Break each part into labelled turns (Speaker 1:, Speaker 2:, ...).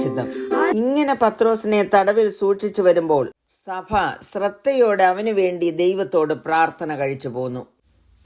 Speaker 1: സുഭാഷിതം ഇങ്ങനെ പത്രോസിനെ തടവിൽ സൂക്ഷിച്ചു വരുമ്പോൾ സഭ ശ്രദ്ധയോടെ അവന് വേണ്ടി ദൈവത്തോട് പ്രാർത്ഥന കഴിച്ചു പോന്നു.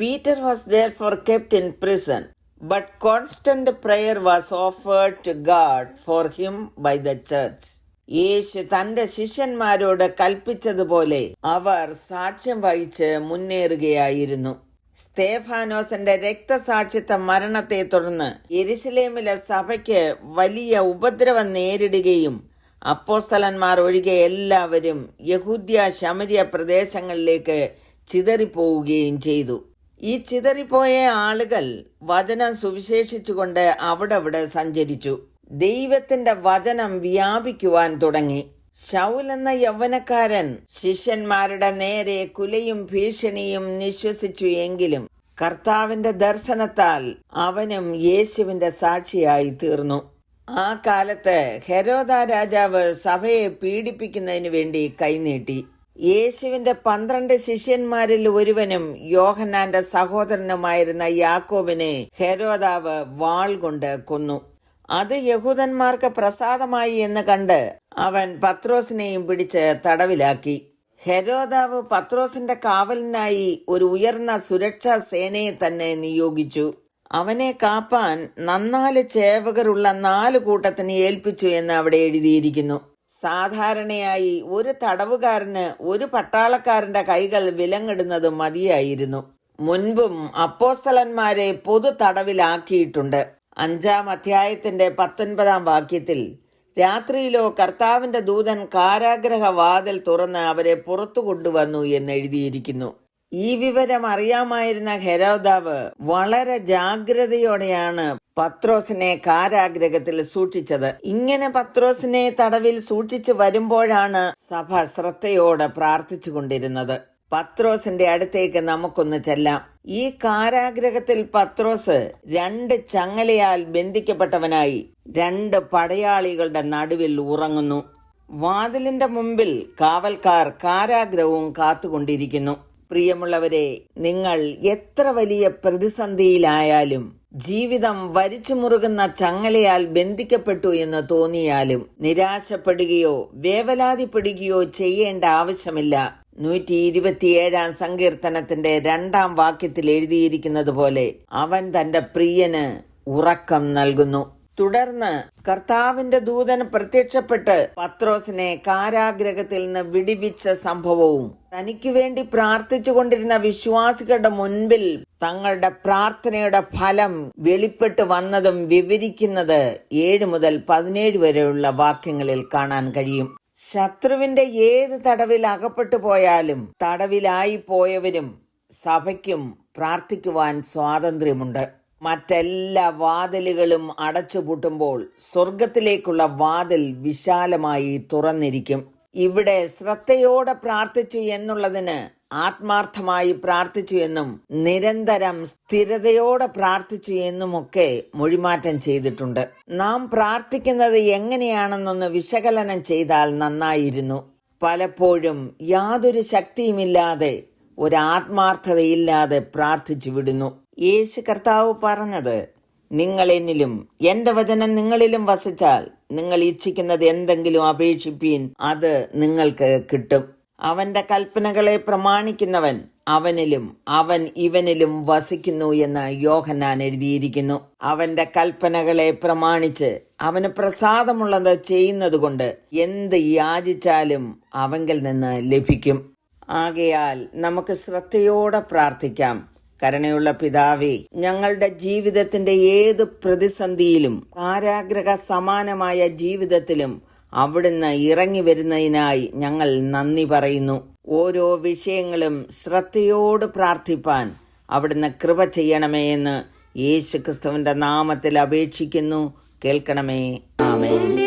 Speaker 1: Peter was there for kept in prison but constant prayer was offered to God for him by the church യേശു തന്റെ ശിഷ്യന്മാരോട് കൽപ്പിച്ചതുപോലെ അവർ സാക്ഷ്യം വഹിച്ച് മുന്നേറുകയായിരുന്നു. സ്തേഫാനോസിന്റെ രക്തസാക്ഷിത്വ മരണത്തെ തുടർന്ന് എരുസലേമിലെ സഭയ്ക്ക് വലിയ ഉപദ്രവം നേരിടുകയും അപ്പോസ്തലന്മാർ ഒഴികെ എല്ലാവരും യഹൂദ്യ ശമരിയ പ്രദേശങ്ങളിലേക്ക് ചിതറിപ്പോവുകയും ചെയ്തു. ഈ ചിതറിപ്പോയ ആളുകൾ വചനം സുവിശേഷിച്ചുകൊണ്ട് അവിടെ അവിടെ സഞ്ചരിച്ചു. ദൈവത്തിന്റെ വചനം വ്യാപിക്കുവാൻ തുടങ്ങി. ശൗൽ എന്ന യൗവനക്കാരൻ ശിഷ്യന്മാരുടെ നേരെ കുലയും ഭീഷണിയും നിശ്വസിച്ചു എങ്കിലും കർത്താവിന്റെ ദർശനത്താൽ അവനും യേശുവിന്റെ സാക്ഷിയായി തീർന്നു. ആ കാലത്ത് ഹെരോദ രാജാവ് സഭയെ പീഡിപ്പിക്കുന്നതിനു വേണ്ടി കൈനീട്ടി. യേശുവിന്റെ പന്ത്രണ്ട് ശിഷ്യന്മാരിൽ ഒരുവനും യോഹന്നാന്റെ സഹോദരനുമായിരുന്ന യാക്കോബിനെ ഹെരോദാവ് വാൾ കൊണ്ട് കൊന്നു. അത് യഹൂദന്മാർക്ക് പ്രസാദമായി എന്ന് കണ്ട് അവൻ പത്രോസിനെയും പിടിച്ച് തടവിലാക്കി. ഹെരോദാവ് പത്രോസിന്റെ കാവലിനായി ഒരു ഉയർന്ന സുരക്ഷാ സേനയെ തന്നെ നിയോഗിച്ചു. അവനെ കാപ്പാൻ നന്നാൽ ചേവകരുള്ള നാല് കൂട്ടത്തിന് ഏൽപ്പിച്ചു എന്ന് അവിടെ എഴുതിയിരിക്കുന്നു. സാധാരണയായി ഒരു തടവുകാരന് ഒരു പട്ടാളക്കാരന്റെ കൈകൾ വിലങ്ങിടുന്നത് മതിയായിരുന്നു. മുൻപും അപ്പോസ്തലന്മാരെ പൊതു തടവിലാക്കിയിട്ടുണ്ട്. അഞ്ചാം അധ്യായത്തിന്റെ പത്തൊൻപതാം വാക്യത്തിൽ രാത്രിയിലോ കർത്താവിന്റെ ദൂതൻ കാരാഗ്രഹ വാതിൽ തുറന്ന് അവരെ പുറത്തു കൊണ്ടുവന്നു എന്ന് എഴുതിയിരിക്കുന്നു. ഈ വിവരം അറിയാമായിരുന്ന ഹെരോദാവ് വളരെ ജാഗ്രതയോടെയാണ് പത്രോസിനെ കാരാഗ്രഹത്തിൽ സൂക്ഷിച്ചത്. ഇങ്ങനെ പത്രോസിനെ തടവിൽ സൂക്ഷിച്ചു വരുമ്പോഴാണ് സഭ ശ്രദ്ധയോടെ പ്രാർത്ഥിച്ചു കൊണ്ടിരുന്നത് പത്രോസിന്റെ അടുത്തേക്ക് നമുക്കൊന്ന് ചെല്ലാം. ഈ കാരാഗ്രഹത്തിൽ പത്രോസ് രണ്ട് ചങ്ങലയാൽ ബന്ധിക്കപ്പെട്ടവനായി രണ്ട് പടയാളികളുടെ നടുവിൽ ഉറങ്ങുന്നു. വാതിലിന്റെ മുമ്പിൽ കാവൽക്കാർ കാരാഗ്രഹവും കാത്തുകൊണ്ടിരിക്കുന്നു. പ്രിയമുള്ളവരെ നിങ്ങൾ എത്ര വലിയ പ്രതിസന്ധിയിലായാലും ജീവിതം വരിച്ചു മുറുകുന്ന ചങ്ങലയാൽ ബന്ധിക്കപ്പെട്ടു എന്ന് തോന്നിയാലും നിരാശപ്പെടുകയോ വേവലാതിപ്പെടുകയോ ചെയ്യേണ്ട ആവശ്യമില്ല. നൂറ്റി ഇരുപത്തിയേഴാം സങ്കീർത്തനത്തിന്റെ രണ്ടാം വാക്യത്തിൽ എഴുതിയിരിക്കുന്നത് പോലെ അവൻ തന്റെ പ്രിയന് ഉറക്കം നൽകുന്നു. തുടർന്ന് കർത്താവിന്റെ ദൂതൻ പ്രത്യക്ഷപ്പെട്ട് പത്രോസിനെ കാരാഗ്രഹത്തിൽ നിന്ന് വിടിവിച്ച സംഭവവും തനിക്ക് വേണ്ടി പ്രാർത്ഥിച്ചു കൊണ്ടിരുന്ന വിശ്വാസികളുടെ മുൻപിൽ തങ്ങളുടെ പ്രാർത്ഥനയുടെ ഫലം വെളിപ്പെട്ട് വന്നതും വിവരിക്കുന്നത് ഏഴ് മുതൽ പതിനേഴ് വരെയുള്ള വാക്യങ്ങളിൽ കാണാൻ കഴിയും. ശത്രുവിന്റെ ഏത് തടവിൽ അകപ്പെട്ടു പോയാലും തടവിലായി പോയവരും സഭയ്ക്കും പ്രാർത്ഥിക്കുവാൻ സ്വാതന്ത്ര്യമുണ്ട്. മറ്റെല്ലാ വാതിലുകളും അടച്ചുപൂട്ടുമ്പോൾ സ്വർഗത്തിലേക്കുള്ള വാതിൽ വിശാലമായി തുറന്നിരിക്കും. ഇവിടെ ശ്രദ്ധയോടെ പ്രാർത്ഥിച്ചു എന്നുള്ളതിന് ആത്മാർത്ഥമായി പ്രാർത്ഥിച്ചു എന്നും നിരന്തരം സ്ഥിരതയോടെ പ്രാർത്ഥിച്ചു എന്നുമൊക്കെ മൊഴിമാറ്റം ചെയ്തിട്ടുണ്ട്. നാം പ്രാർത്ഥിക്കുന്നത് എങ്ങനെയാണെന്നൊന്ന് വിശകലനം ചെയ്താൽ നന്നായിരുന്നു. പലപ്പോഴും യാതൊരു ശക്തിയുമില്ലാതെ ഒരാത്മാർത്ഥതയില്ലാതെ പ്രാർത്ഥിച്ചു വിടുന്നു. യേശു കർത്താവ് പറഞ്ഞത് നിങ്ങൾ എന്നിലും എന്റെ വചനം നിങ്ങളിലും വസിച്ചാൽ നിങ്ങൾ ഇച്ഛിക്കുന്നത് എന്തെങ്കിലും അപേക്ഷിപ്പീൻ അത് നിങ്ങൾക്ക് കിട്ടും. അവന്റെ കൽപ്പനകളെ പ്രമാണിക്കുന്നവൻ അവനിലും അവൻ ഇവനിലും വസിക്കുന്നു എന്ന് യോഹന്നാൻ എഴുതിയിരിക്കുന്നു. അവന്റെ കൽപ്പനകളെ പ്രമാണിച്ച് അവന് പ്രസാദമുള്ളത് ചെയ്യുന്നതുകൊണ്ട് എന്ത് യാചിച്ചാലും അവങ്കിൽ നിന്ന് ലഭിക്കും. ആകയാൽ നമുക്ക് ശ്രദ്ധയോടെ പ്രാർത്ഥിക്കാം. കരുണയുള്ള പിതാവേ ഞങ്ങളുടെ ജീവിതത്തിന്റെ ഏത് പ്രതിസന്ധിയിലും കാരാഗ്രഹ സമാനമായ ജീവിതത്തിലും അവിടുന്ന് ഇറങ്ങി വരുന്നതിനായി ഞങ്ങൾ നന്ദി പറയുന്നു. ഓരോ വിഷയങ്ങളും ശ്രദ്ധയോട് പ്രാർത്ഥിപ്പാൻ അവിടുന്ന് കൃപ ചെയ്യണമേ എന്ന് യേശു ക്രിസ്തുവിന്റെ നാമത്തിൽ അപേക്ഷിക്കുന്നു. കേൾക്കണമേ. ആമേൻ.